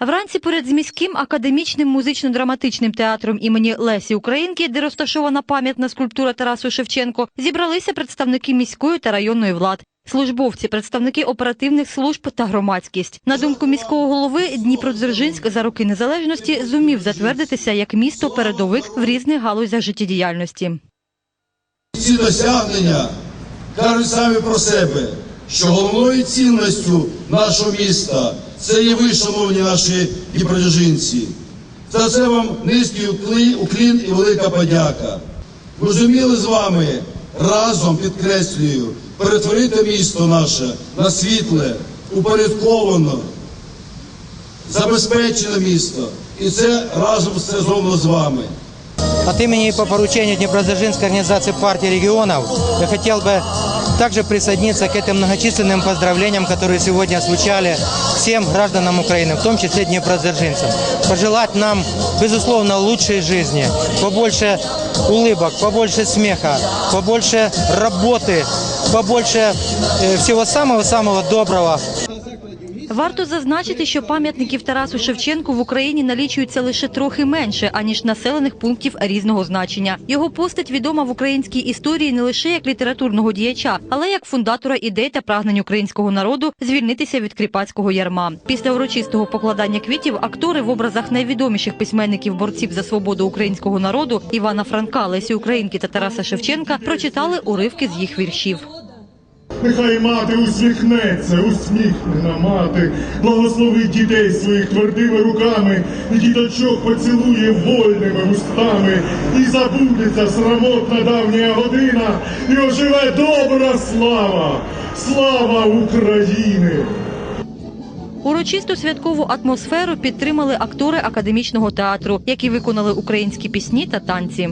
Вранці перед міським академічним музично-драматичним театром імені Лесі Українки, де розташована пам'ятна скульптура Тарасу Шевченко, зібралися представники міської та районної влад. Службовці, представники оперативних служб та громадськість. На думку міського голови, Дніпродзержинськ за роки незалежності зумів затвердитися як місто передовик в різних галузях життєдіяльності. Ці досягнення кажуть самі про себе, що головною цінністю нашого міста це є ви, шановні наші дніпродзержинці. За це вам низький уклін і велика подяка. Ми зуміли з вами разом, підкреслюю, перетворити місто наше на світле, упорядковане, забезпечене місто. І це разом все зроблено з вами. От имени и по поручению Днепродзержинской организации партии регионов я хотел бы также присоединиться к этим многочисленным поздравлениям, которые сегодня звучали всем гражданам Украины, в том числе Днепродзержинцам. Пожелать нам, безусловно, лучшей жизни, побольше улыбок, побольше смеха, побольше работы, побольше э, всего самого-самого доброго. Варто зазначити, що пам'ятників Тарасу Шевченку в Україні налічується лише трохи менше, аніж населених пунктів різного значення. Його постать відома в українській історії не лише як літературного діяча, але як фундатора ідей та прагнень українського народу звільнитися від кріпацького ярма. Після урочистого покладання квітів актори в образах найвідоміших письменників борців за свободу українського народу Івана Франка, Лесі Українки та Тараса Шевченка прочитали уривки з їх віршів. Нехай мати усміхнеться, усміхнена мати, благословить дітей своїх твердими руками, і діточок поцілує вольними вустами, і забудеться срамотна давня година, і оживе добра слава, слава України! Урочисту святкову атмосферу підтримали актори академічного театру, які виконали українські пісні та танці.